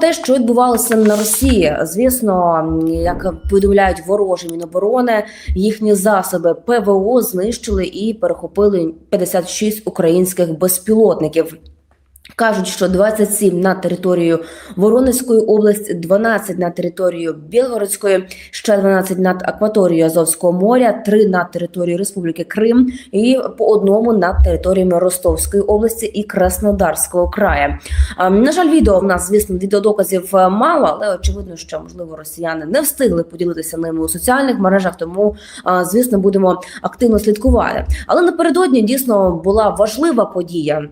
те, що відбувалося на Росії, звісно, як повідомляють ворожі міноборони, їхні засоби ПВО знищили і перехопили 56 українських безпілотників. Кажуть, що 27 на територію Воронезької області, 12 на територію Білгородської, ще 12 над акваторією Азовського моря, 3 на територію Республіки Крим і по одному над територіями Ростовської області і Краснодарського краю. На жаль, відео в нас, звісно, відеодоказів е, мало, але очевидно, що можливо росіяни не встигли поділитися ними у соціальних мережах, тому звісно будемо активно слідкувати. Але напередодні дійсно була важлива подія.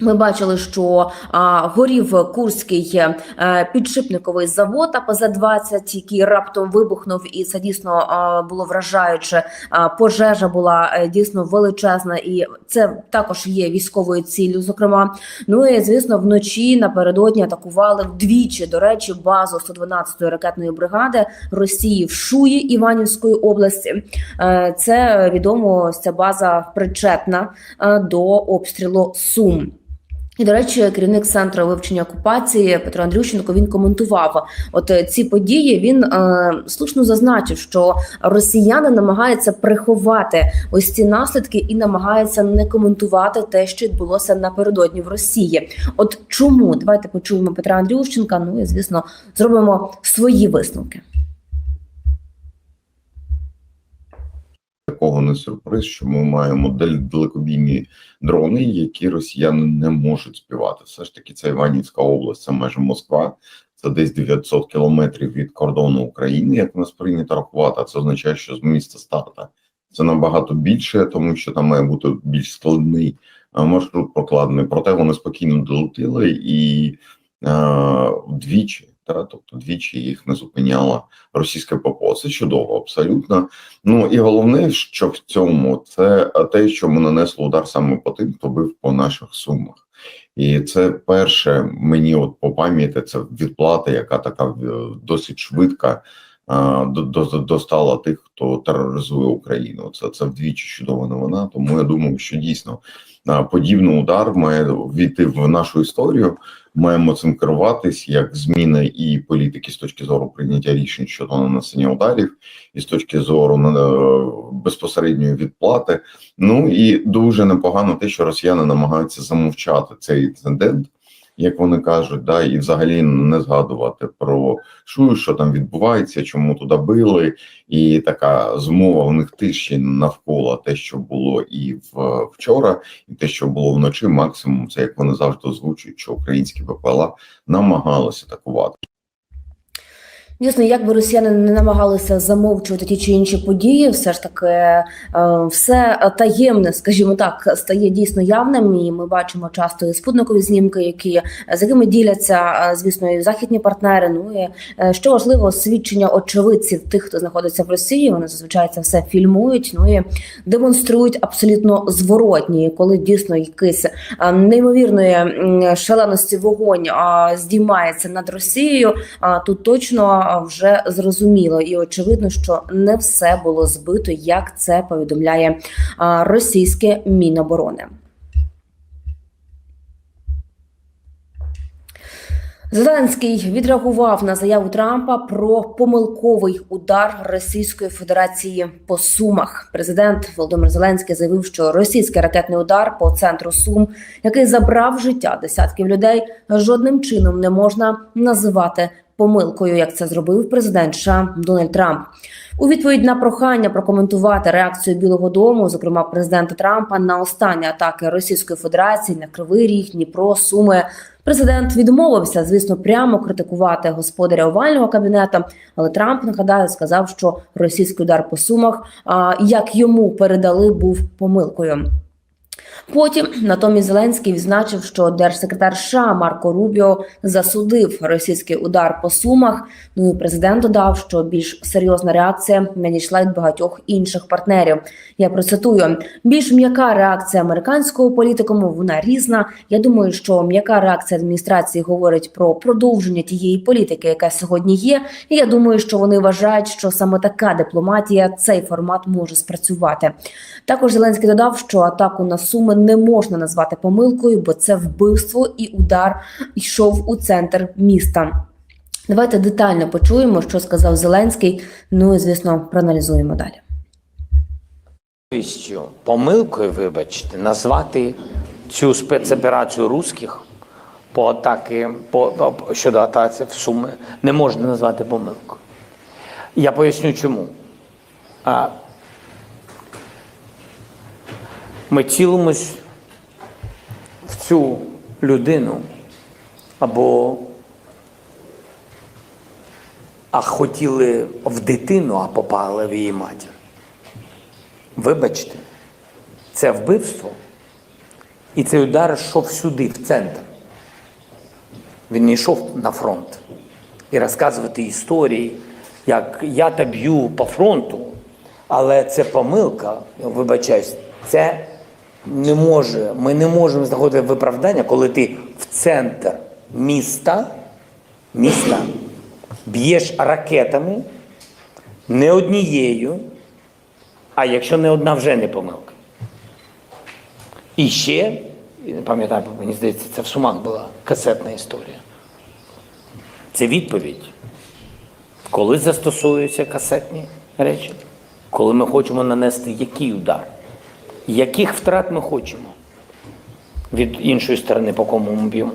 Ми бачили, що а, горів Курський е, підшипниковий завод АПЗ-20, який раптом вибухнув, і це дійсно а, було вражаюче. А, пожежа була е, дійсно величезна, і це також є військовою ціллю. Зокрема, ну і звісно, вночі напередодні атакували вдвічі. До речі, базу 112-ї ракетної бригади Росії в Шуї Іванівської області. Е, Це відомо ця база причетна е, до обстрілу Сум. І, до речі, керівник центру вивчення окупації Петро Андрющенко він коментував от е, ці події. Він е, слушно зазначив, що росіяни намагаються приховати ось ці наслідки і намагаються не коментувати те, що відбулося напередодні в Росії. От чому давайте почуємо Петра Андрющенка. Ну і звісно, зробимо свої висновки. Такого не сюрприз, що ми маємо далекобійні дрони, які росіяни не можуть збивати. Все ж таки, це Іванівська область, це майже Москва. Це десь 900 кілометрів від кордону України, як нас прийнято рахувати. А це означає, що з міста старта це набагато більше, тому що там має бути більш складний е, маршрут прокладений. Проте вони спокійно долетіли і е, двічі, та тобто двічі їх не зупиняла російська ППО. Це чудово, абсолютно. Ну і головне, що в цьому це те, що ми нанесли удар саме по тим, хто бив по наших сумах. І це перше мені, от по пам'яті, це відплата, яка така е, досить швидка достала тих, хто тероризує Україну. Це це вдвічі чудова новина. Тому я думаю, що дійсно подібний удар має війти в нашу історію. Маємо цим керуватись як зміни і політики з точки зору прийняття рішень щодо нанесення ударів, і з точки зору е, безпосередньої відплати. Ну і дуже непогано те, що росіяни намагаються замовчати цей інцидент, як вони кажуть, да, і взагалі не згадувати про що, що там відбувається, чому туди били, і така змова у них тиші навколо те, що було і в вчора, і те, що було вночі. Максимум, це як вони завжди озвучують, що українські ВПЛА намагалися атакувати. Дійсно, як би росіяни не намагалися замовчувати ті чи інші події, все ж таки е, все таємне, скажімо так, стає дійсно явним. І ми бачимо часто і спутникові знімки, які з якими діляться, е, звісно, і західні партнери. Ну і е, що важливо, свідчення очевидців тих, хто знаходиться в Росії. Вони зазвичай це все фільмують. Ну і демонструють абсолютно зворотні, коли дійсно якийсь неймовірної шаленості вогонь здіймається над Росією. Тут точно вже зрозуміло і очевидно, що не все було збито, як це повідомляє російське міноборони. Зеленський відреагував на заяву Трампа про помилковий удар Російської Федерації по Сумах. Президент Володимир Зеленський заявив, що російський ракетний удар по центру Сум, який забрав життя десятків людей, жодним чином не можна називати помилкою, як це зробив президент США Дональд Трамп. У відповідь на прохання прокоментувати реакцію Білого Дому, зокрема президента Трампа, на останні атаки Російської Федерації на Кривий Ріг, Дніпро, Суми. Президент відмовився, звісно, прямо критикувати господаря овального кабінету. Але Трамп нагадаю сказав, що російський удар по сумах, як йому передали, був помилкою. Потім натомість Зеленський відзначив, що держсекретар США Марко Рубіо засудив російський удар по сумах. Ну і президент додав, що більш серйозна реакція надійшла від багатьох інших партнерів. Я процитую: більш м'яка реакція американського політикуму. Вона різна. Я думаю, що м'яка реакція адміністрації говорить про продовження тієї політики, яка сьогодні є. І я думаю, що вони вважають, що саме така дипломатія цей формат може спрацювати. Також Зеленський додав, що атаку на суми не можна назвати помилкою, бо це вбивство і удар йшов у центр міста. Давайте детально почуємо, що сказав Зеленський. Ну і звісно, проаналізуємо далі. Помилкою, вибачте, назвати цю спецоперацію русських по атаки по, щодо атаки в Суми не можна назвати помилкою. Я поясню чому. А, ми цілимось в цю людину або а хотіли в дитину, а попали в її матір. Вибачте, це вбивство. І цей удар йшов сюди, в центр. Він не йшов на фронт. І розказувати історії, як я та б'ю по фронту, але це помилка, вибачаюсь, це не може, ми не можемо знаходити виправдання, коли ти в центр міста, міста б'єш ракетами не однією, а якщо не одна, вже не помилка. І ще, не пам'ятаю, мені здається, це в Сумах була касетна історія. Це відповідь. Коли застосовуються касетні речі, коли ми хочемо нанести який удар, яких втрат ми хочемо від іншої сторони, по кому ми б'ємо.